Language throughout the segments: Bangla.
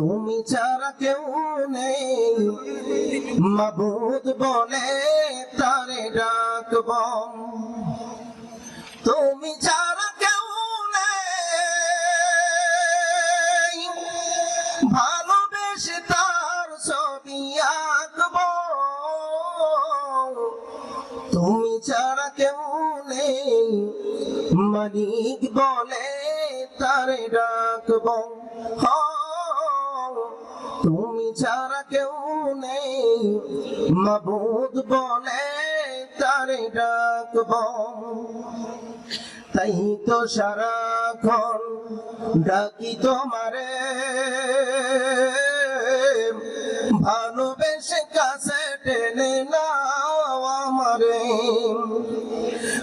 তুমি ছাড়া কেউ নেই। মাবুদ বলে, তারে ডাকব। তুমি ছাড়া কেউ নেই। ভালোবেসে তার ছবি আঁকব। তুমি ছাড়া কেউ নেই। মালিক বলে, তারে ডাকব। তুমি ছাড়া কেউ নেই। মাবুদ বলে, তারে ডাকব। তাই তো সারাক্ষণ ডাকি তোমারে। ভালোবেসে কাছে টেনে নাও আমারে।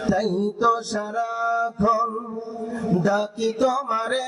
তাই তো সারাক্ষণ ডাকি তোমারে।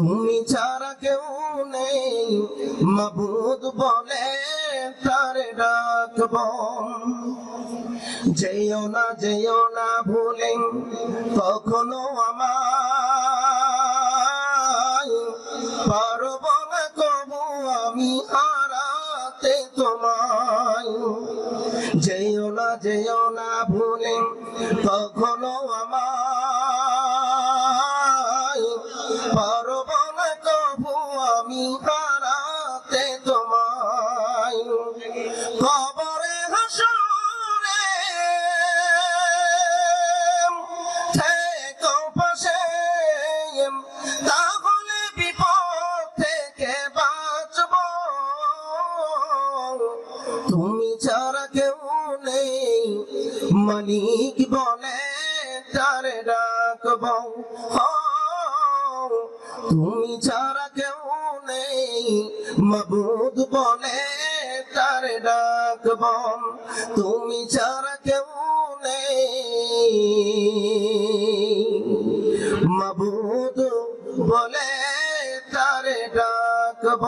তুমি ছাড়া কেউ নেই। মাবুদ বলে, তার ডাকব। যেও না যেও না ভুলে, কখনো আমায় পারব না কবু আমি হারাতে তোমায়। যেও না যেও না ভুলে, কখনো আমায় আমি হারাতে তোমায় কবরে হাসরে পাশে। তাহলে বিপদ থেকে বাঁচব। তুমি ছাড়া কেউ নেই। মালিক বলে তারে ডাকব। তুমি ছাড়া কেউ নেই। মাবুদ বলে, তারে ডাকব তুমি ছাড়া কেউ নেই। মাবুদ বলে, তারে ডাকব